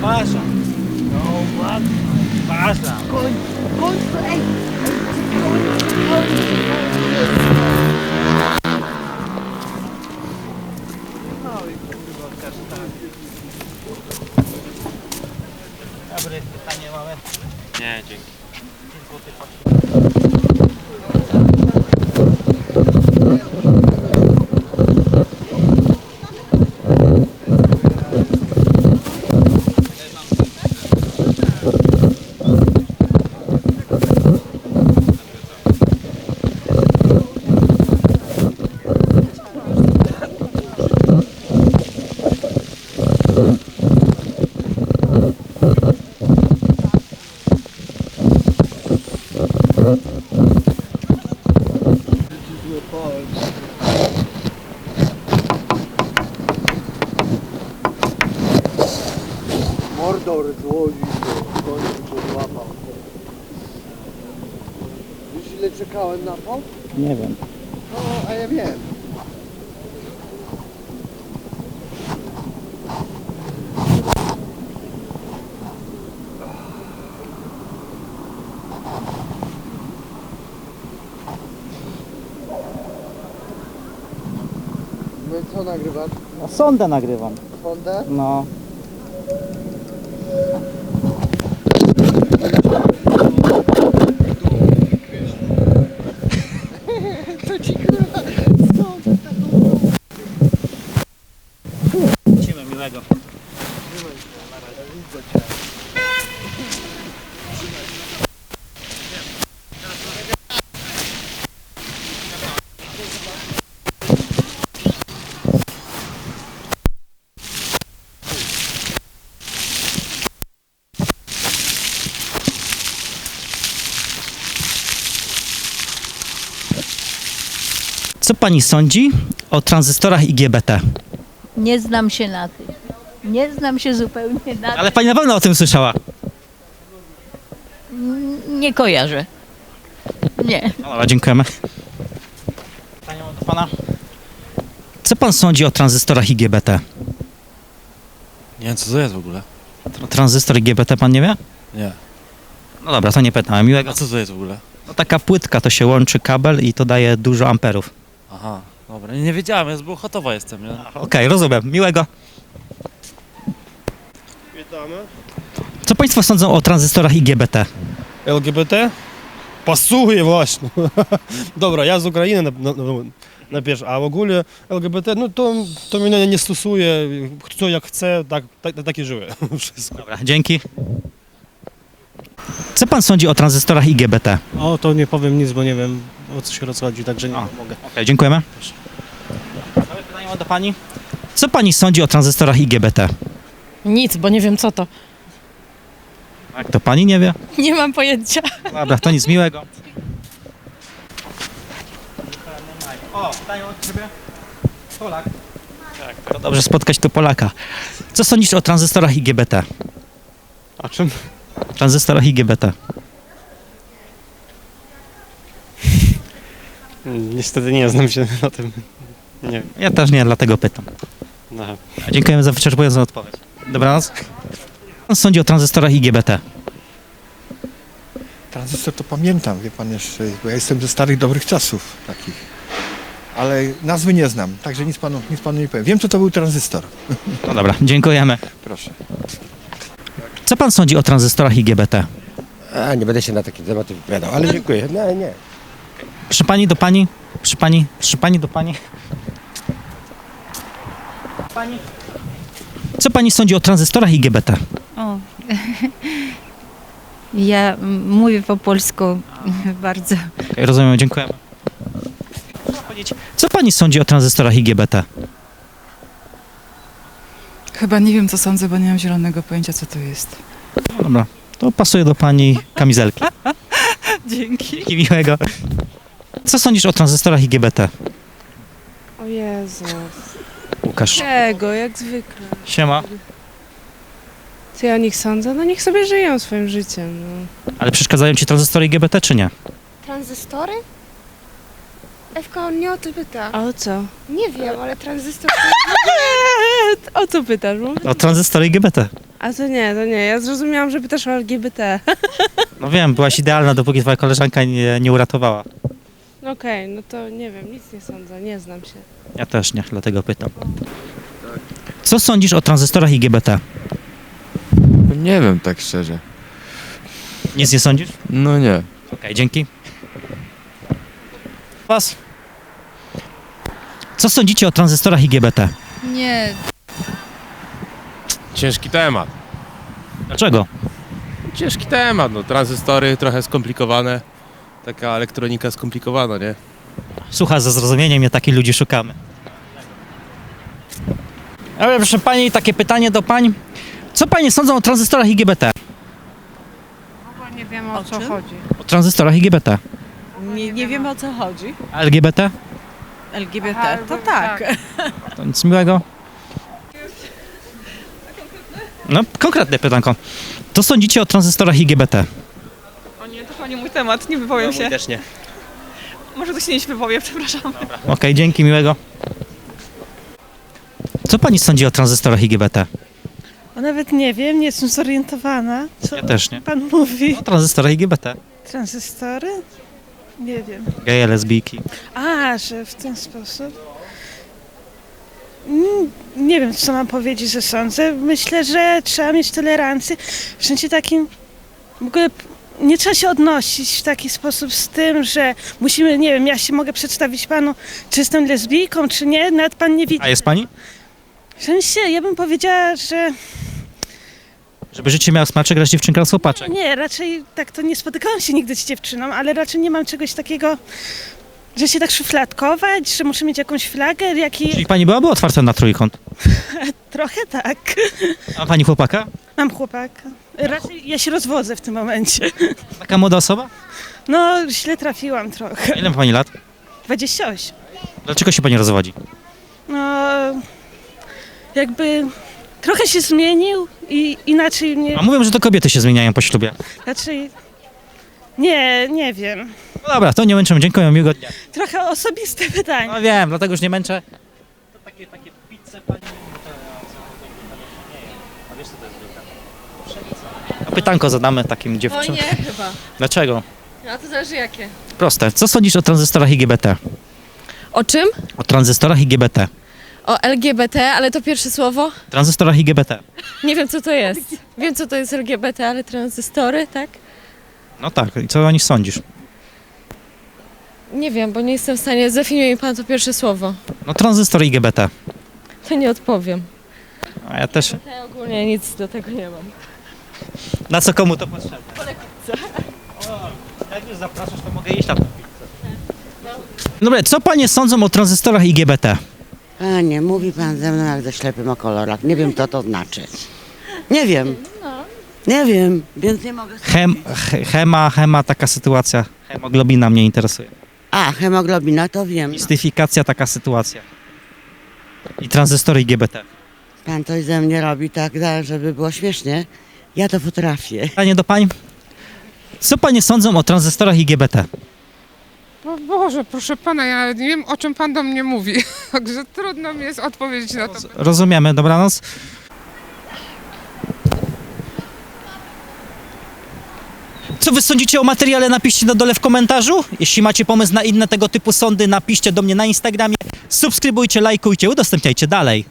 Uważam. No uważam. Uważam. Koń, koń, ej! Dobry, pytanie mamy. Nie, dzięki. Mordor złodził ile czekałem na to? Nie wiem. No, a ja wiem. No i co nagrywasz? No sondę nagrywam. Hondę? No. Pani sądzi o tranzystorach IGBT? Nie znam się na tym. Nie znam się zupełnie na tym. Ale pani na pewno o tym słyszała. Nie kojarzę. Nie. No dobra, dziękujemy. Panią do pana. Co pan sądzi o tranzystorach IGBT? Nie wiem, co to jest w ogóle. Tr- Tranzystor IGBT pan nie wie? Nie. No dobra, to nie pytałem. Miłego. A co to jest w ogóle? No taka płytka, to się łączy kabel i to daje dużo amperów. Aha, dobra. Nie, wiedziałem, jest, bo gotowa jestem, nie? Okej, rozumiem. Miłego. Witamy. Co państwo sądzą o tranzystorach IGBT? LGBT? Pasuje właśnie. Dobra, ja z Ukrainy na, na, na, na pierwsze, a w ogóle LGBT, no to, to mnie nie stosuje. Kto jak chce, tak, tak, tak i żyje. Wszystko. Dobra, dzięki. Co pan sądzi o tranzystorach IGBT? O, to nie powiem nic, bo nie wiem o co się rozchodzi, także nie mogę. Okej, dziękujemy. Mamy pytanie do pani. Co pani sądzi o tranzystorach IGBT? Nic, bo nie wiem co to. Jak to pani nie wie? Nie mam pojęcia. Dobra, to nic miłego. O, pytanie od ciebie. Polak. Tak. To dobrze spotkać tu Polaka. Co sądzisz o tranzystorach IGBT? A czym? Tranzystorach IGBT. Niestety nie znam się na tym. Nie. Ja też nie, dlatego pytam. No. Dziękujemy za wyczerpującą odpowiedź. Dobranoc. Co pan sądzi o tranzystorach IGBT? Tranzystor to pamiętam, wie pan jeszcze, bo ja jestem ze starych, dobrych czasów takich. Ale nazwy nie znam, także nic panu, nic panu nie powiem. Wiem, co to był tranzystor. No dobra, dziękujemy. Proszę. Co pan sądzi o tranzystorach IGBT? A, nie będę się na takie tematy wypowiadał, ale dziękuję. Nie, nie. Przy pani do pani? Przy pani? Przy pani do pani? Pani? Co pani sądzi o tranzystorach IGBT? O, ja mówię po polsku bardzo. Rozumiem, powiedzieć, Co pani sądzi o tranzystorach IGBT? Chyba nie wiem co sądzę, bo nie mam zielonego pojęcia co to jest. No Dobra, to pasuje do pani kamizelki. Dzięki. I miłego. Co sądzisz o tranzystorach IGBT? O Jezu. Łukasz. Czego, jak zwykle. Siema. Co ja o nich sądzę? No niech sobie żyją swoim życiem. No. Ale przeszkadzają ci tranzystory IGBT czy nie? Tranzystory? Ewka, on nie o to pyta. A o co? Nie wiem, ale tranzystor... O co pytasz? Bo... O tranzystory IGBT. A to nie, to nie. Ja zrozumiałam, że pytasz o LGBT. No wiem, byłaś idealna, dopóki twoja koleżanka nie, nie uratowała. Okej, no to nie wiem, nic nie sądzę, nie znam się. Ja też nie, dlatego pytam. Co sądzisz o tranzystorach i GBT? Nie wiem tak szczerze. Nic nie sądzisz? No nie. Okej, dzięki. Was? Co sądzicie o tranzystorach i GBT? Nie, Ciężki temat. Dlaczego? Ciężki temat, no tranzystory trochę skomplikowane. Taka elektronika skomplikowana, nie? Słucha ze zrozumieniem, nie takich ludzi szukamy. Ale proszę pani, takie pytanie do pań. Co panie sądzą o tranzystorach i GBT? nie wiem o, co chodzi. O tranzystorach i GBT. Nie, nie wiem o co chodzi. A LGBT? LGBT, to tak. To nic miłego. No, konkretne pytanko. Co sądzicie o tranzystorach i GBT? O nie, to nie mój temat, nie wypowiem się. też nie. Może ktoś nie wypowie, przepraszam. Okej, dzięki, miłego. Co pani sądzi o tranzystorach i GBT? O, nawet nie wiem, nie jestem zorientowana, co Ja też nie. pan mówi. O tranzystorach i GBT. Tranzystory? Nie wiem. Geje, lesbijki. A, że w ten sposób. Mm, Nie wiem, co mam powiedzieć, że sądzę. Myślę, że trzeba mieć tolerancję. W sensie takim. W ogóle p- nie trzeba się odnosić w taki sposób z tym, że musimy, nie wiem, ja się mogę przedstawić panu, czy jestem lesbijką, czy nie, nawet pan nie widzi. A jest pani? W sensie, ja bym powiedziała, że Żeby życie miało smaczek, grać dziewczynka z chłopaczek. nie, raczej tak to nie spotykałam się nigdy z dziewczyną, ale raczej nie mam czegoś takiego, że się tak szufladkować, że muszę mieć jakąś flagę, jaki... Czyli pani byłaby otwarta na trójkąt. Trochę tak. A pani chłopaka? Mam chłopaka. Raczej ja się rozwodzę w tym momencie. Taka młoda osoba? No, źle trafiłam trochę. Ile ma pani lat? 28. Dlaczego się pani rozwodzi? No, jakby trochę się zmienił i inaczej mnie... A mówią, że to kobiety się zmieniają po ślubie. Raczej... Nie, nie wiem. No dobra, to nie męczymy. Dziękuję, miłego dnia. Trochę osobiste pytanie. No wiem, dlatego już nie męczę. To takie, takie pizze pani... A pytanko zadamy takim dziewczynom. chyba. Dlaczego? A to zależy jakie. Proste. Co sądzisz o tranzystorach i GBT? O czym? O tranzystorach i GBT. O LGBT, ale to pierwsze słowo? Tranzystorach i GBT. Nie wiem co to jest. Wiem co to jest LGBT, ale tranzystory, tak? No tak, i co o nich sądzisz? Nie wiem, bo nie jestem w stanie. Zdefiniuje mi pan to pierwsze słowo. No tranzystory i GBT. To nie odpowiem. A ja też. Ja ogólnie nic do tego nie mam. Na co komu to potrzebne? O, jak już zapraszasz, to mogę iść na tą pizzę. Dobra, co panie sądzą o tranzystorach i GBT? Panie, mówi pan ze mną jak ze ślepym o kolorach. Nie wiem, co to znaczy. Nie wiem. Nie wiem, więc nie mogę... Hem, he, hema, hema, taka sytuacja. Hemoglobina mnie interesuje. A, hemoglobina, to wiem. Mistyfikacja, taka sytuacja. I tranzystory GBT. Pan coś ze mnie robi tak, da, żeby było śmiesznie. Ja to potrafię. Pytanie do pań. Co panie sądzą o tranzystorach i GBT? O Boże, proszę pana, ja nie wiem o czym pan do mnie mówi. Także trudno mi jest odpowiedzieć na to. Rozumiemy, dobranoc. Co wy sądzicie o materiale? Napiszcie na dole w komentarzu. Jeśli macie pomysł na inne tego typu sądy, napiszcie do mnie na Instagramie. Subskrybujcie, lajkujcie, udostępniajcie dalej.